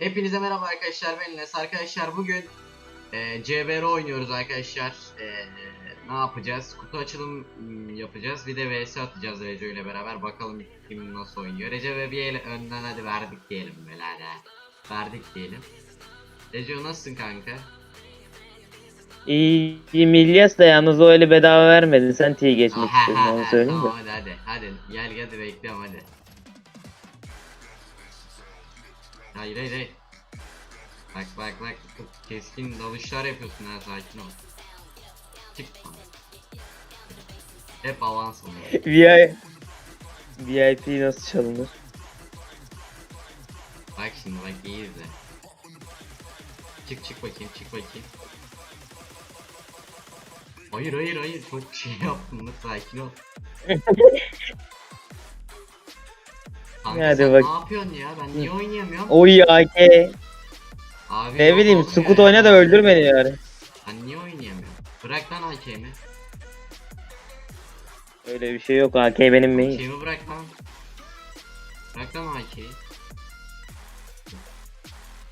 Hepinize merhaba arkadaşlar ben Enes. Arkadaşlar bugün e, CBR oynuyoruz arkadaşlar. E, ne yapacağız? Kutu açılım yapacağız. Bir de VS atacağız Reco ile beraber. Bakalım kim nasıl oynuyor. Recep ve bir el önden hadi verdik diyelim böyle hadi. Verdik diyelim. Reco nasılsın kanka? İyi, iyi Milyas da yalnız o öyle bedava vermedi. Sen T'yi geçmek ha, onu söyleyeyim de. hadi hadi. Hadi gel gel hadi bekliyorum hadi. Hayır hayır hayır. Bak bak bak keskin dalışlar yapıyorsun ha sakin ol. Çık. Hep avans oluyor. VI VIP nasıl çalınır? Bak şimdi bak iyi izle. Çık çık bakayım çık bakayım. Hayır hayır hayır çok şey yaptın da sakin ol. Kanka Hadi sen bak. ne yapıyorsun ya ben niye oynayamıyorum? Oy AK. Abi Ne yok bileyim oğlum ya. oyna da öldür beni yani. Ben niye oynayamıyorum? Bırak lan hakemi. Öyle bir şey yok AK benim main. Hakemi bırak lan. Bırak lan hakemi.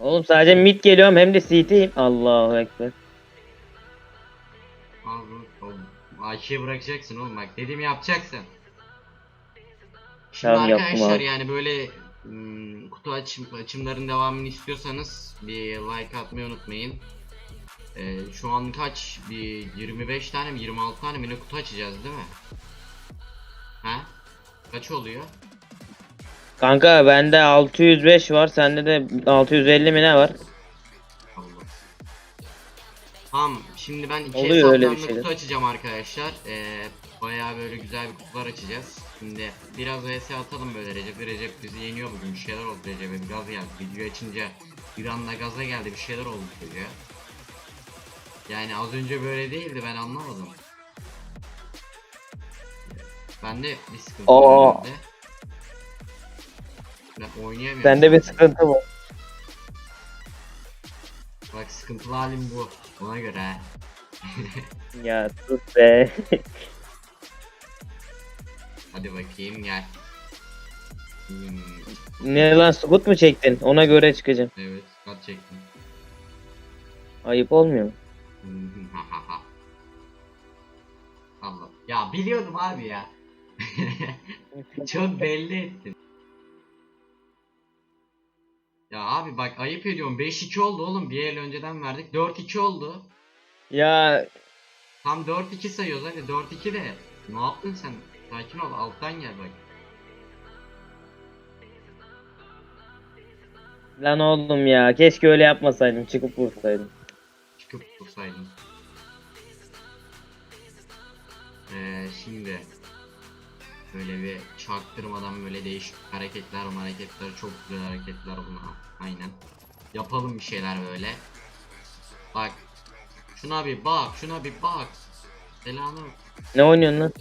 Oğlum sadece mid geliyorum hem de CT'yim. Allahu ekber. Ağzını oğlum. AK'yi bırakacaksın oğlum bak dediğimi yapacaksın. Şimdi Tamam, yaptım arkadaşlar abi. yani böyle hmm, kutu açım, açımların devamını istiyorsanız bir like atmayı unutmayın. Ee, şu an kaç? Bir 25 tane mi 26 tane mi ne kutu açacağız değil mi? Ha? Kaç oluyor? Kanka bende 605 var sende de 650 mi ne var? Allah. Tamam şimdi ben iki Oluyor öyle bir hesaptan da şeyler. kutu açacağım arkadaşlar. Ee, bayağı böyle güzel bir kutular açacağız. Şimdi biraz vs atalım böyle Recep. Recep bizi yeniyor bugün bir şeyler oldu Recep'e bir gaz geldi. Video açınca bir anda gaza geldi bir şeyler oldu çocuğa. Yani az önce böyle değildi ben anlamadım. Bende bir sıkıntı Aa. var herhalde. Ben oynayamıyorum. Sende bir sıkıntı var. Bak sıkıntılı halim bu. Ona göre. Ya sus be. Hadi bakayım gel. Hmm, ne lan Scoot mu çektin? Ona göre çıkacağım. evet kat çektim. Ayıp olmuyor mu? Hmm. Allah. Ya biliyordum abi ya. Çok belli ettin. Ya abi bak ayıp ediyorum 5-2 oldu oğlum bir el önceden verdik 4-2 oldu. Ya Tam 4-2 sayıyoruz hadi 4-2 de. Ne yaptın sen? Sakin ol alttan gel bak. lan oğlum ya keşke öyle yapmasaydım çıkıp vursaydım. çıkıp tutsaydım. Ee, şimdi böyle bir çaktırmadan böyle değişik hareketler hareketler çok güzel hareketler bunlar. Aynen. Yapalım bir şeyler böyle. Bak. Şuna bir bak, şuna bir bak. Selamı. Ne oynuyorsun lan?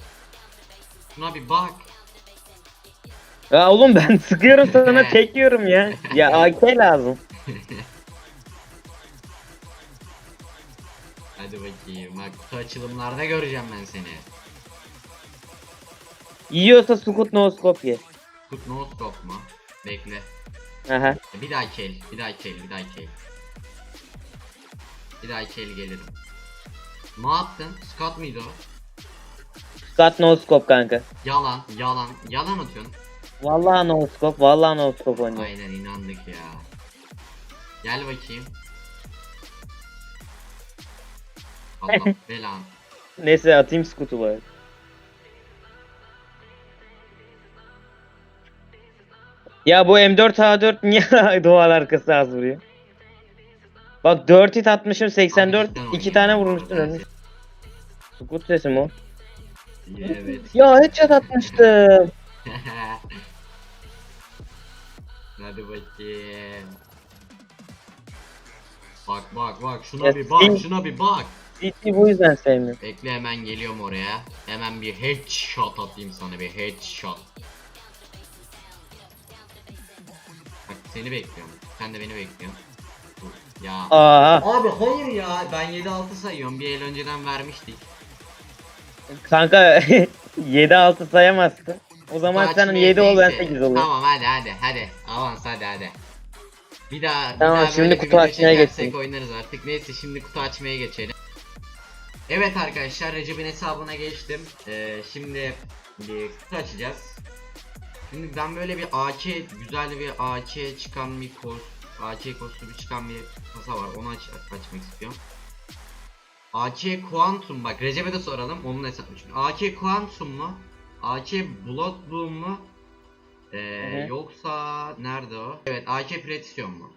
Şuna bir bak. Ya oğlum ben sıkıyorum sana tek yiyorum ya. Ya AK lazım. Hadi bakayım. Bak kutu açılımlarda göreceğim ben seni. Yiyorsa Scoot no scope ye. Tut no scope mu? Bekle. Aha. Bir daha kel, bir daha kel, bir daha kel. Bir daha kel gelirim. Ne yaptın? Scott mıydı o? Scott no scope kanka. Yalan, yalan, yalan atıyorsun. Vallahi no scope, vallahi no scope oynuyor. Aynen inandık ya. Gel bakayım. Allah belan. Neyse atayım Scoot'u bari. Ya bu M4A4 niye duvar arkası az vuruyor? Bak 4 hit atmışım 84 cidden 2 oynuyor tane vurmuştun ölmüş. Scoot sesi mi o? Evet. Ya headshot atmıştım. Hadi bakayım. Bak bak bak şuna bir bak şuna bir bak. CT bu yüzden sevmiyorum. Bekle hemen geliyorum oraya. Hemen bir headshot atayım sana bir headshot. Bak seni bekliyorum. Sen de beni bekliyorsun. Dur, Ya. Aa, Abi hayır ya ben 7-6 sayıyorum bir el önceden vermiştik. Kanka 7-6 sayamazsın. O zaman Kaç sen neyse, 7 ol ben neyse. 8 olurum. Tamam hadi hadi hadi. Avans hadi hadi. Bir daha, bir Tamam, daha şimdi böyle bir kutu video açmaya çekersek geçelim. oynarız artık. Neyse şimdi kutu açmaya geçelim. Evet arkadaşlar Recep'in hesabına geçtim. Ee, şimdi bir kutu açacağız. Şimdi ben böyle bir AK, güzel bir AK çıkan bir kos, AK kostümü çıkan bir kasa var. Onu aç, açmak istiyorum. AK Quantum bak Recep'e de soralım onun hesabı çünkü. AK Quantum mu? AK Blood Bloom mu? Ee, hı. yoksa nerede o? Evet AK Precision mu?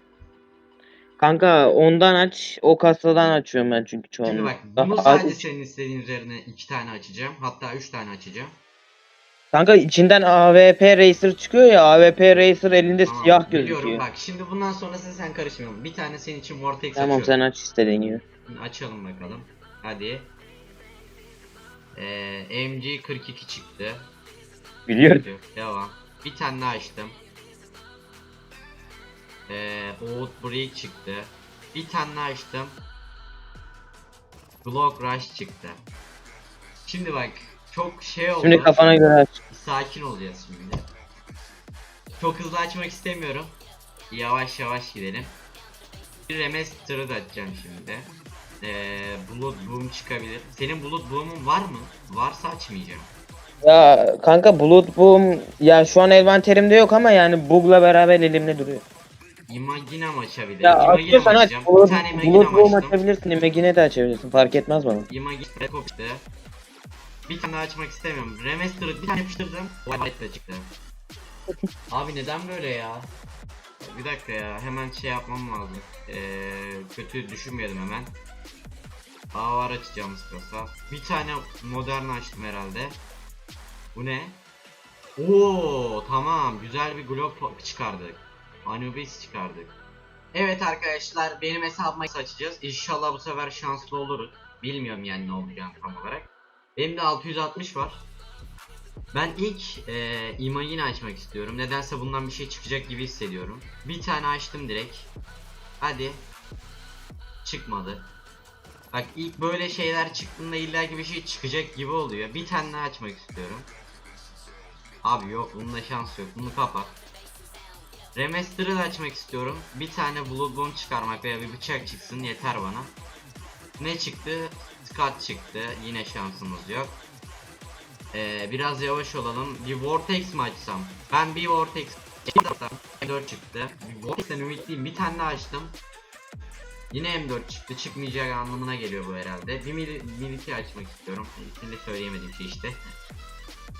Kanka ondan aç. O kasadan açıyorum ben çünkü Şimdi çoğunu. bak bunu sadece senin istediğin üzerine iki tane açacağım. Hatta üç tane açacağım. Kanka içinden AWP Racer çıkıyor ya. AWP Racer elinde Tamam, siyah biliyorum. gözüküyor. Bak şimdi bundan sonrası sen karışmıyorsun. Bir tane senin için Vortex Tamam açıyorum. sen aç istediğin gibi. Açalım bakalım. Hadi. Ee, MG42 çıktı. Biliyorum. Devam. Bir tane daha açtım. Ee, Outbreak çıktı. Bir tane daha açtım. Block Rush çıktı. Şimdi bak çok şey oldu. Şimdi kafana göre aç. Sakin olacağız şimdi. Çok hızlı açmak istemiyorum. Yavaş yavaş gidelim. Bir remaster'ı da açacağım şimdi. Ee, Blood çıkabilir. Senin Blood Boom'un var mı? Varsa açmayacağım. Ya kanka Blood Boom ya şu an envanterimde yok ama yani bug'la beraber elimde duruyor. Imaginem açabilirim. Ya Imaginem açıyorsan aç. Bir Blood, tane Blood Imaginem Boom açtım. açabilirsin. Imagine de açabilirsin. Fark etmez bana. Imaginem koptu. Bir tane daha açmak istemiyorum. Remaster'ı bir tane yapıştırdım. White de çıktı. Abi neden böyle ya? Bir dakika ya hemen şey yapmam lazım. Ee, kötü düşünmeyelim hemen. Aa var açacağımız kasa. Bir tane modern açtım herhalde. Bu ne? Oo tamam güzel bir glock çıkardık. Anubis çıkardık. Evet arkadaşlar benim hesabıma açacağız. İnşallah bu sefer şanslı oluruz. Bilmiyorum yani ne olacağını tam olarak. Benim de 660 var. Ben ilk e, Imagine açmak istiyorum. Nedense bundan bir şey çıkacak gibi hissediyorum. Bir tane açtım direkt. Hadi. Çıkmadı. Bak ilk böyle şeyler çıktığında illa bir şey çıkacak gibi oluyor. Bir tane açmak istiyorum. Abi yok bunda şans yok. Bunu kapat. Remaster'ı da açmak istiyorum. Bir tane Bloodborne çıkarmak veya bir bıçak çıksın yeter bana. Ne çıktı? Scott çıktı. Yine şansımız yok. Ee, biraz yavaş olalım. Bir Vortex mi açsam? Ben bir Vortex M4 çıktı. Bir Vortex'ten ümitliyim. Bir tane açtım. Yine M4 çıktı. Çıkmayacak anlamına geliyor bu herhalde. Bir mil militi açmak istiyorum. İsmini söyleyemedim şey işte.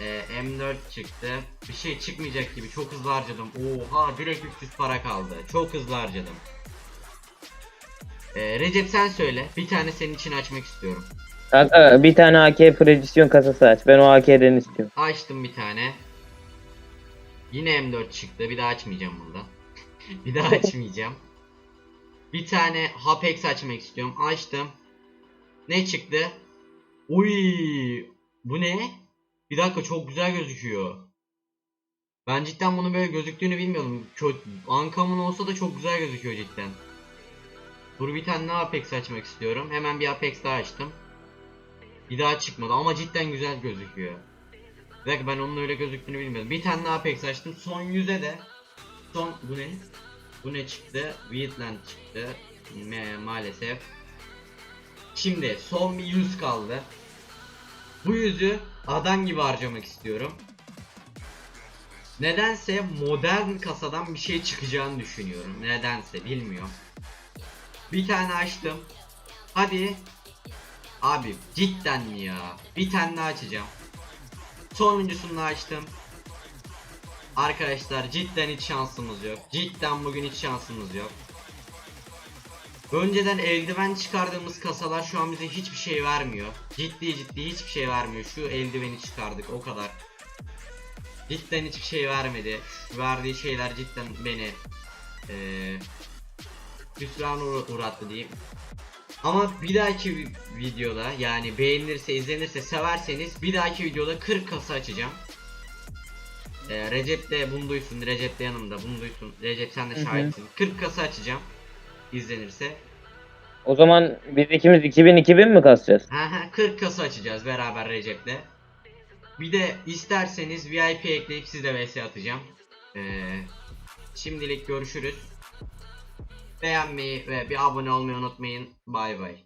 Ee, M4 çıktı. Bir şey çıkmayacak gibi. Çok hızlı harcadım. Oha direkt 300 para kaldı. Çok hızlı harcadım. Ee, Recep sen söyle. Bir tane senin için açmak istiyorum. Kanka bir tane AK Precision kasası aç. Ben o AK'den istiyorum. Açtım bir tane. Yine M4 çıktı. Bir daha açmayacağım bunda. bir daha açmayacağım. Bir tane Hapex açmak istiyorum. Açtım. Ne çıktı? Uy, bu ne? Bir dakika çok güzel gözüküyor. Ben cidden bunun böyle gözüktüğünü bilmiyordum. Ankamın olsa da çok güzel gözüküyor cidden. Dur bir tane daha Apex açmak istiyorum. Hemen bir Apex daha açtım. Bir daha çıkmadı ama cidden güzel gözüküyor. Bir ben onun öyle gözüktüğünü bilmiyordum. Bir tane daha Apex açtım. Son yüze de son bu ne? Bu ne çıktı? Wheatland çıktı. Me- maalesef. Şimdi son bir yüz kaldı. Bu yüzü adam gibi harcamak istiyorum. Nedense modern kasadan bir şey çıkacağını düşünüyorum. Nedense bilmiyorum. Bir tane açtım. Hadi. Abi cidden mi ya? Bir tane daha açacağım. Sonuncusunu açtım. Arkadaşlar cidden hiç şansımız yok. Cidden bugün hiç şansımız yok. Önceden eldiven çıkardığımız kasalar şu an bize hiçbir şey vermiyor. Ciddi ciddi hiçbir şey vermiyor. Şu eldiveni çıkardık o kadar. Cidden hiçbir şey vermedi. Verdiği şeyler cidden beni eee hüsrana uğra- uğrattı diyeyim. Ama bir dahaki vi- videoda yani beğenilirse izlenirse severseniz bir dahaki videoda 40 kasa açacağım. Ee, Recep de bunu duysun. Recep de yanımda bunu duysun. Recep sen de şahitsin. 40 kasa açacağım. izlenirse. O zaman biz ikimiz 2000 2000 mi kasacağız? Ha ha 40 kasa açacağız beraber Recep'le. Bir de isterseniz VIP ekleyip size vs atacağım. Ee, şimdilik görüşürüz. beğenmeyi ve bir abone olmayı unutmayın. Bay bay.